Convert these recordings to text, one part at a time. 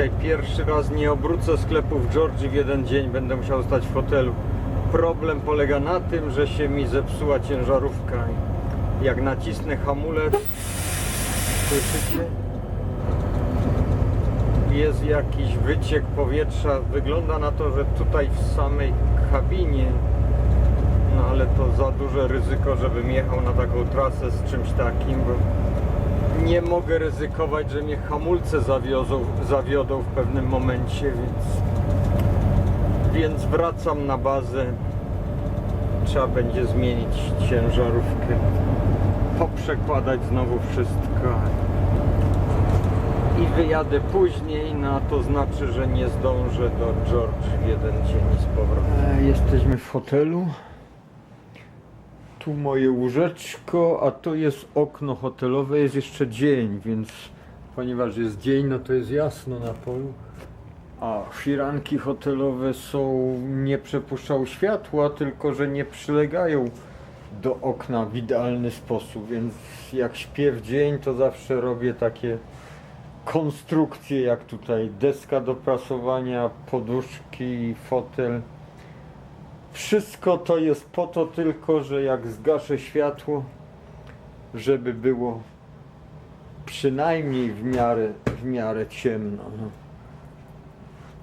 dzisiaj pierwszy raz nie obrócę sklepu w Georgii w jeden dzień, będę musiał stać w hotelu. Problem polega na tym, że się mi zepsuła ciężarówka. Jak nacisnę hamulec, słyszycie? Jest jakiś wyciek powietrza. Wygląda na to, że tutaj w samej kabinie, no ale to za duże ryzyko, żebym jechał na taką trasę z czymś takim, bo nie mogę ryzykować, że mnie hamulce zawiozą, zawiodą w pewnym momencie, więc, więc wracam na bazę. Trzeba będzie zmienić ciężarówkę, poprzekładać znowu wszystko. I wyjadę później, no to znaczy, że nie zdążę do George w jeden dzień z powrotem. E, Jesteśmy w hotelu. Tu moje łóżeczko, a to jest okno hotelowe, jest jeszcze dzień, więc ponieważ jest dzień, no to jest jasno na polu. A firanki hotelowe są, nie przepuszczają światła, tylko że nie przylegają do okna w idealny sposób, więc jak śpię w dzień, to zawsze robię takie konstrukcje, jak tutaj deska do prasowania, poduszki, fotel. Wszystko to jest po to tylko, że jak zgaszę światło, żeby było przynajmniej w miarę, w miarę ciemno. No.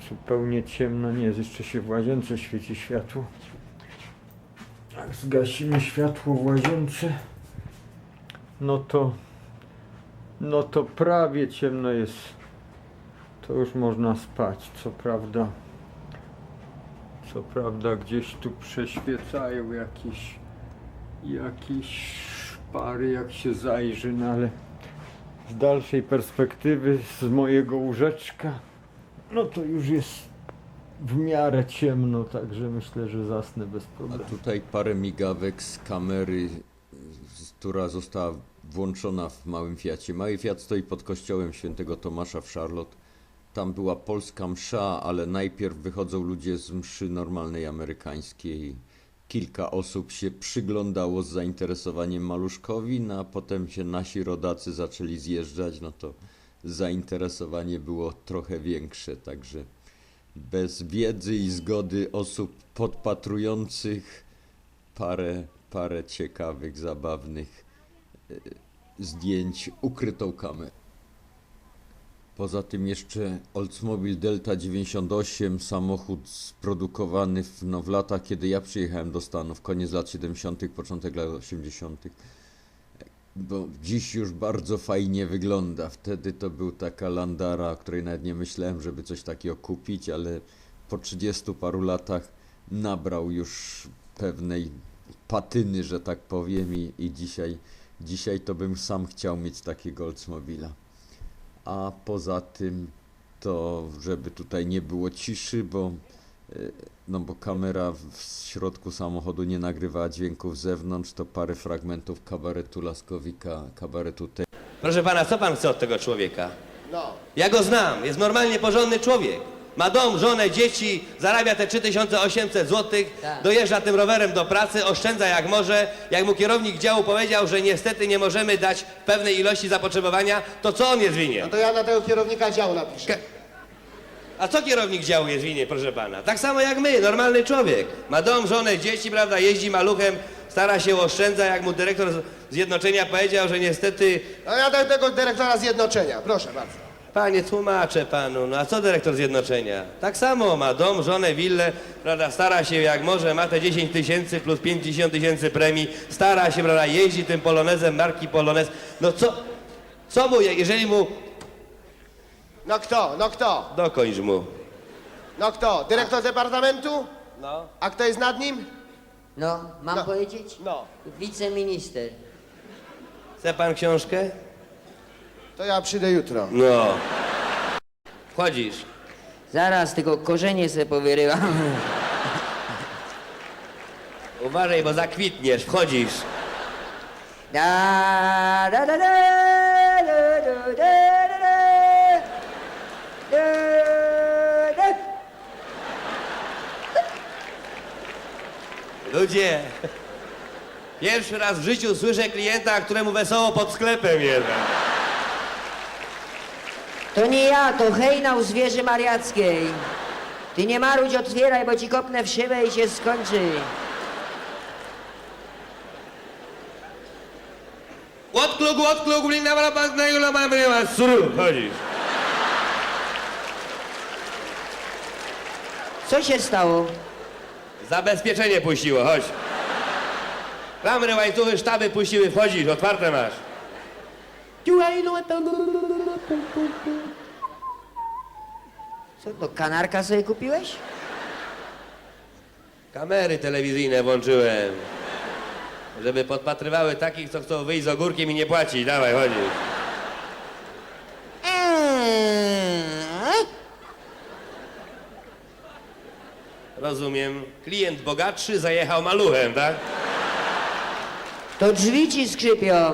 Zupełnie ciemno nie jest, jeszcze się w łazience świeci światło. Jak zgasimy światło w łazience, no to, no to prawie ciemno jest. To już można spać, co prawda. Co prawda gdzieś tu przeświecają jakieś, jakieś szpary, jak się zajrzy, no ale z dalszej perspektywy, z mojego łóżeczka, no to już jest w miarę ciemno, także myślę, że zasnę bez A problemu. tutaj parę migawek z kamery, która została włączona w małym Fiacie. Mały Fiat stoi pod kościołem świętego Tomasza w Charlotte. Tam była polska msza, ale najpierw wychodzą ludzie z mszy normalnej amerykańskiej. Kilka osób się przyglądało z zainteresowaniem maluszkowi, no a potem się nasi rodacy zaczęli zjeżdżać, no to zainteresowanie było trochę większe, także bez wiedzy i zgody osób podpatrujących parę, parę ciekawych, zabawnych e, zdjęć ukrytą kamerą. Poza tym jeszcze Oldsmobile Delta 98, samochód sprodukowany w, no, w latach, kiedy ja przyjechałem do Stanów, koniec lat 70., początek lat 80. Bo dziś już bardzo fajnie wygląda. Wtedy to był taka Landara, o której nawet nie myślałem, żeby coś takiego kupić, ale po 30 paru latach nabrał już pewnej patyny, że tak powiem, i, i dzisiaj, dzisiaj to bym sam chciał mieć takiego Oldsmobila. A poza tym to, żeby tutaj nie było ciszy, bo, e, no bo kamera w środku samochodu nie nagrywała dźwięków z zewnątrz, to parę fragmentów kabaretu Laskowika, kabaretu te. Proszę pana, co pan chce od tego człowieka? No. Ja go znam, jest normalnie porządny człowiek. Ma dom, żonę, dzieci, zarabia te 3800 zł, Tak. dojeżdża tym rowerem do pracy, oszczędza jak może. Jak mu kierownik działu powiedział, że niestety nie możemy dać pewnej ilości zapotrzebowania, to co on jest No winien? to ja na tego kierownika działu napiszę. A co kierownik działu jest winien, proszę pana? Tak samo jak my, normalny człowiek. Ma dom, żonę, dzieci, prawda, jeździ maluchem, stara się oszczędza, jak mu dyrektor z- Zjednoczenia powiedział, że niestety No ja do tego dyrektora zjednoczenia, proszę bardzo. Panie, tłumaczę panu, no a co dyrektor Zjednoczenia? Tak samo ma dom, żonę, willę, prawda, stara się jak może, ma te 10 tysięcy plus 50 tysięcy premii, stara się, prawda, jeździ tym polonezem marki Polonez. No co, co mu, je- jeżeli mu, No kto, no kto, dokończ mu. no kto? Dyrektor departamentu? No. A kto jest nad nim? No, mam No. powiedzieć? No. Wiceminister. Chce pan książkę? To ja przyjdę jutro. No. Wchodzisz. Zaraz, tylko korzenie se powyrywam. Uważaj, bo zakwitniesz, wchodzisz. Da, da, da, da, da, da, da, da, da. Da, da. Ludzie, pierwszy raz w życiu słyszę klienta, któremu wesoło pod sklepem jest. To nie ja, to hejnał zwierzy mariackiej. Ty nie marudź, otwieraj, bo ci kopnę w szybę i się skończy. Odkluk, odkluk, blina, bala, bazna, jula, ma, ma, suru, chodzisz. Co się stało? Zabezpieczenie puściło, chodź. Klamry, łańcuchy, sztaby puściły, wchodzisz, otwarte masz. Co to, kanarka sobie kupiłeś? Kamery telewizyjne włączyłem. Żeby podpatrywały takich, co chcą wyjść z ogórkiem i nie płacić. Dawaj, chodzisz. Rozumiem. Klient bogatszy zajechał maluchem, tak? To drzwi ci skrzypią.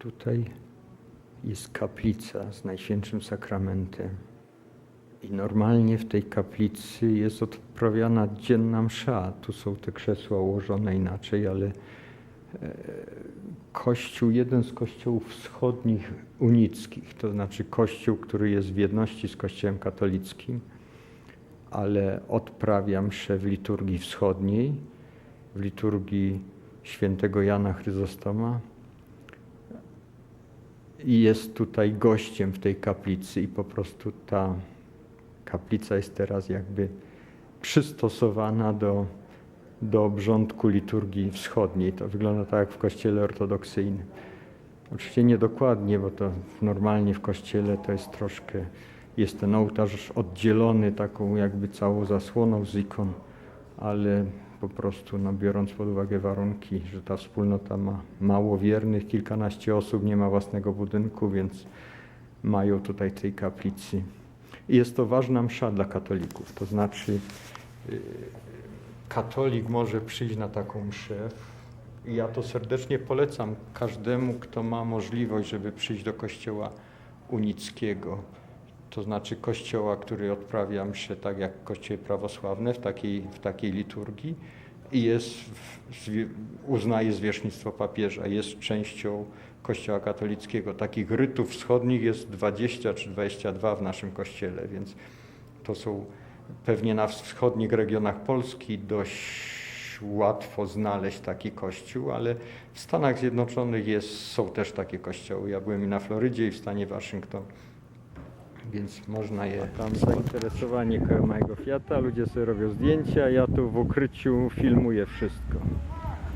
Tutaj jest kaplica z Najświętszym Sakramentem. I normalnie w tej kaplicy jest odprawiana dzienna msza. Tu są te krzesła ułożone inaczej, ale e, kościół, jeden z kościołów wschodnich unickich, to znaczy kościół, który jest w jedności z kościołem katolickim, ale odprawia mszę w liturgii wschodniej, w liturgii świętego Jana Chryzostoma i jest tutaj gościem w tej kaplicy i po prostu ta kaplica jest teraz jakby przystosowana do, do obrządku liturgii wschodniej. To wygląda tak jak w kościele ortodoksyjnym. Oczywiście niedokładnie, bo to normalnie w kościele to jest troszkę, jest ten ołtarz oddzielony taką jakby całą zasłoną z ikon, ale po prostu no, biorąc pod uwagę warunki, że ta wspólnota ma mało wiernych, kilkanaście osób, nie ma własnego budynku, więc mają tutaj tej kaplicy. I jest to ważna msza dla katolików, to znaczy y, katolik może przyjść na taką mszę. Ja to serdecznie polecam każdemu, kto ma możliwość, żeby przyjść do kościoła unickiego. To znaczy kościoła, który odprawia mszę tak jak kościoły prawosławne w takiej, w takiej liturgii i jest, uznaje zwierzchnictwo papieża, jest częścią kościoła katolickiego. Takich rytów wschodnich jest 20 czy 22 w naszym kościele, więc to są pewnie na wschodnich regionach Polski dość łatwo znaleźć taki kościół, ale w Stanach Zjednoczonych jest, są też takie kościoły. Ja byłem i na Florydzie i w stanie Waszyngton, więc można je tam zainteresowanie koło mojego Fiata, ludzie sobie robią zdjęcia, ja tu w ukryciu filmuję wszystko.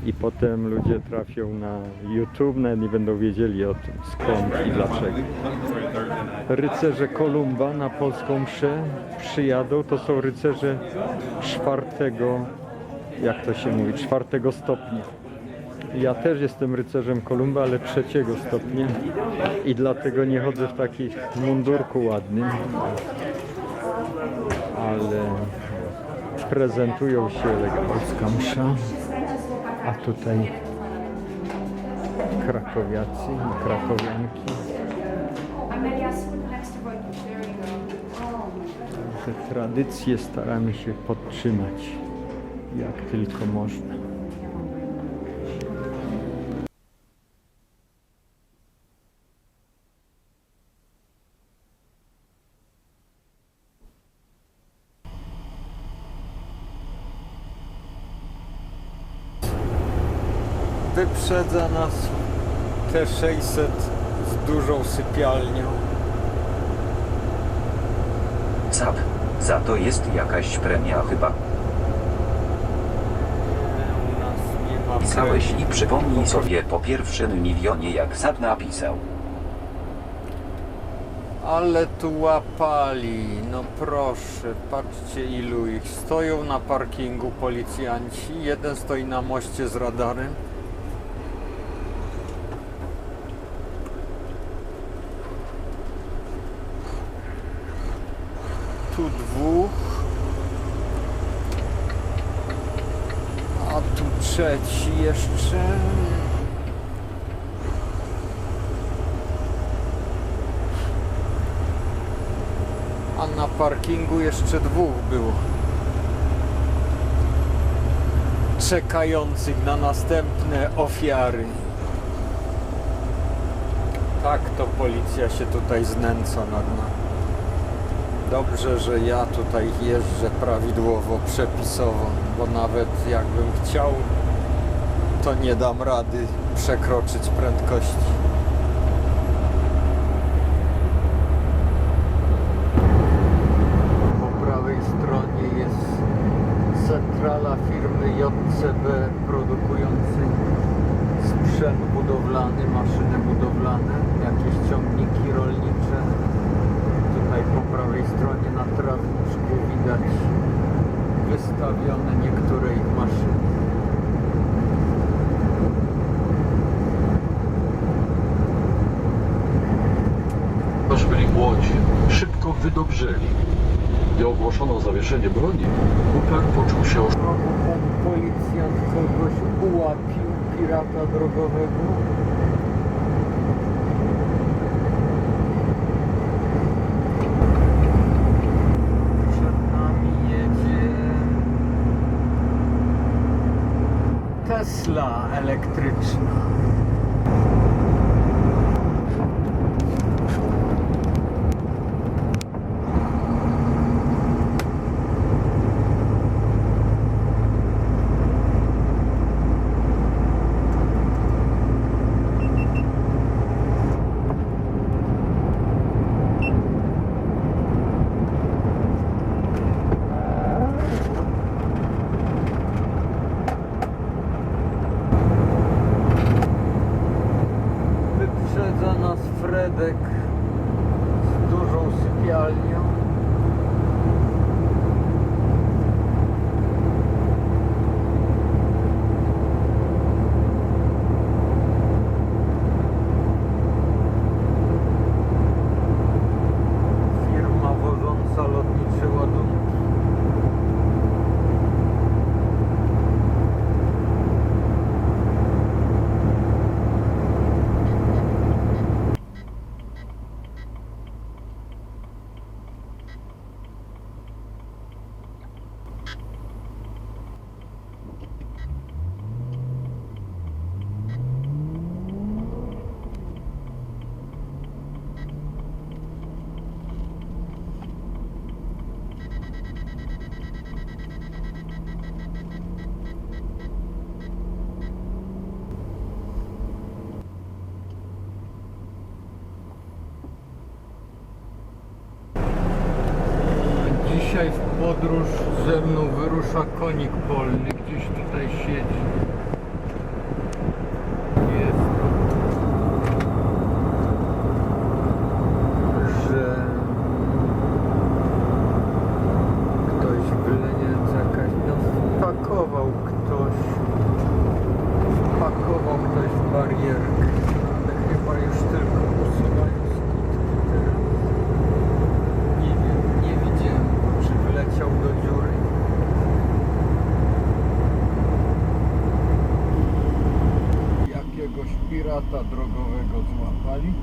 I potem ludzie trafią na YouTube, nawet nie będą wiedzieli o tym skąd i dlaczego. Rycerze Kolumba na polską mszę przyjadą, to są rycerze czwartego, jak to się mówi, czwartego stopnia. Ja też jestem rycerzem Kolumba, ale trzeciego stopnia. I dlatego nie chodzę w takim mundurku ładnym, ale prezentują się elegancka msza, a tutaj krakowiacy i krakowianki. Te tradycje staramy się podtrzymać jak tylko można. Wyprzedza nas T600 z dużą sypialnią. Cap. Za to jest jakaś premia chyba. U nas nie ma Pisałeś premii. i przypomnij sobie po pierwszym milionie jak Zap napisał. Ale tu łapali, no proszę, patrzcie ilu ich. Stoją na parkingu policjanci, jeden stoi na moście z radarem. Tu dwóch. A tu trzeci jeszcze. A na parkingu jeszcze dwóch było. czekających na następne ofiary. Tak to policja się tutaj znęca nad nami. Dobrze, że ja tutaj jeżdżę prawidłowo, przepisowo, bo nawet jakbym chciał, to nie dam rady przekroczyć prędkości. Po prawej stronie jest centrala firmy JCB produkującej sprzęt budowlany, maszyny budowlane, jakieś ciągniki rolnicze. Tutaj po prawej stronie na trawniczku widać wystawione niektóre ich maszyny. Szybko wydobrzeli. Gdy ogłoszono zawieszenie broni, Cooper poczuł się osz... Znowu pan policjant kogoś ułapił, pirata drogowego. Przed nami jedzie Tesla elektryczna. Wyprzedza nas Z dużą sypialnią. Konik polny, gdzieś tutaj siedzi. świata drogowego złapali.